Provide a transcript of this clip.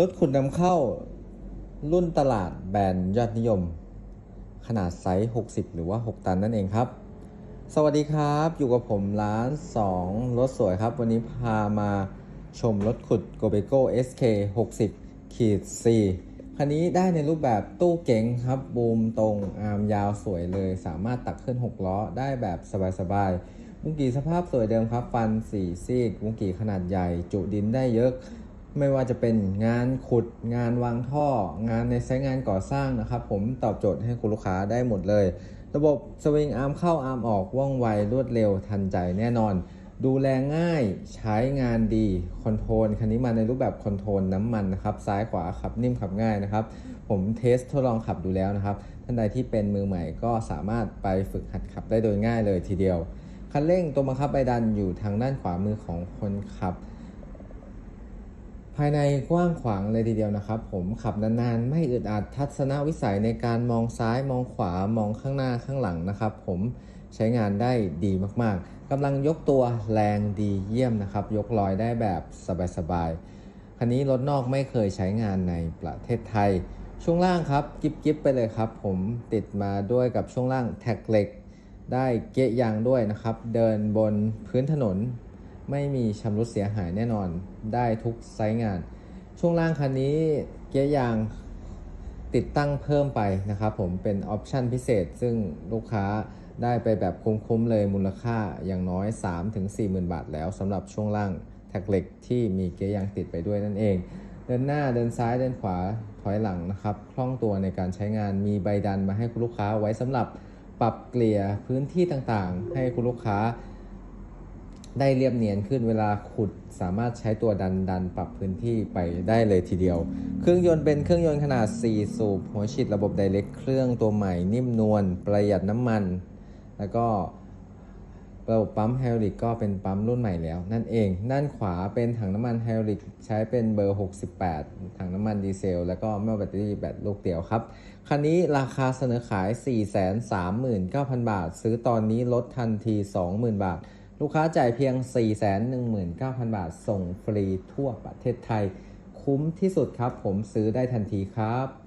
รถขุดนำเข้า รุ่นตลาดแบรนด์ยอดนิยม ขนาดไซส์ 60 หรือว่า 6 ตันนั่นเองครับ สวัสดีครับ อยู่กับผมร้าน 2 รถสวยครับ วันนี้พามาชมรถขุด g o b e g o SK 60ขีด4คันนี้ได้ในรูปแบบตู้เก๋งครับ บูมตรงอาร์มยาวสวยเลย สามารถตักขึ้น 6 ล้อได้แบบสบายๆมุงกีสภาพสวยเดิมครับ ฟัน 4 ซีกมุงกีขนาดใหญ่ จุดินได้เยอะ ไม่ว่าจะเป็นงานขุดงานวางท่อ งานในไซต์งานก่อสร้างนะครับ ผมตอบโจทย์ให้คุณลูกค้าได้หมดเลย ระบบสวิงอาร์มเข้าอาร์มออกว่องไวรวดเร็วทันใจแน่นอน ดูแลง่ายใช้งานดีคอนโทรลคันนี้มาในรูปแบบคอนโทรลน้ำมันนะครับ ซ้ายขวาขับนิ่มขับง่ายนะครับ ผมเทสทดลองขับดูแล้วนะครับ ท่านใดที่เป็นมือใหม่ก็สามารถไปฝึกหัดขับได้โดยง่ายเลยทีเดียวคันเร่งตัวบังคับใบดันอยู่ทางด้านขวามือของคนขับ ภายในกว้างขวางเลยทีเดียวนะครับ ผมขับนานๆ ไม่อึดอัดทัศนวิสัยในการมองซ้ายมองขวามองข้างหน้าข้างหลังนะครับ ผมใช้งานได้ดีมากๆกำลังยกตัวแรงดีเยี่ยมนะครับ ยกลอยได้แบบสบายๆคันนี้รถนอกไม่เคยใช้งานในประเทศไทย ช่วงล่างครับกิ๊บไปเลยครับ ผมติดมาด้วยกับช่วงล่างแท็กเหล็ก ได้เกะยางด้วยนะครับ เดินบนพื้นถนน ไม่มีชำรุดเสียหายแน่นอนได้ทุกไซส์งาน ช่วงล่างคันนี้เกียร์ยางติดตั้งเพิ่มไปนะครับผมเป็นออปชันพิเศษ ซึ่งลูกค้าได้ไปแบบคุ้มๆเลยมูลค่าอย่างน้อย 3-40,000 บาทแล้วสำหรับช่วงล่างแท็กเหล็กที่มีเกียร์ยางติดไปด้วยนั่นเอง เดินหน้าเดินซ้ายเดินขวาถอยหลังนะครับคล่องตัวในการใช้งานมีใบดันมาให้คุณลูกค้าไว้สำหรับปรับเกลี่ยพื้นที่ต่างๆ ให้คุณลูกค้า ได้เรียบเนียนขึ้นเวลาขุดสามารถใช้ตัวดันดันปรับพื้นที่ไปได้เลยทีเดียว เครื่องยนต์เป็นเครื่องยนต์ขนาด 4 สูบ หัวฉีดระบบไดเ c กเครื่องตัวใหม่นิ่มนวลประหยัดน้ำมัน แล้วก็ระบบปั๊มไฮดรอลิกก็เป็นปั๊มรุ่นใหม่แล้ว นั่นเอง ด้านขวาเป็นถังน้ำมันไฮดรอลิกใช้เป็นเบอร์ 68 ถังน้ำมันดีเซล แล้วก็แม่แบตเตอรี่แบตลูกเดียวครับ คันนี้ราคาเสนอขาย 439,000 บาท ซื้อตอนนี้ลดทันที 20,000 บาท ลูกค้าจ่ายเพียง 419,000 บาท ส่งฟรีทั่วประเทศไทย คุ้มที่สุดครับ ผมซื้อได้ทันทีครับ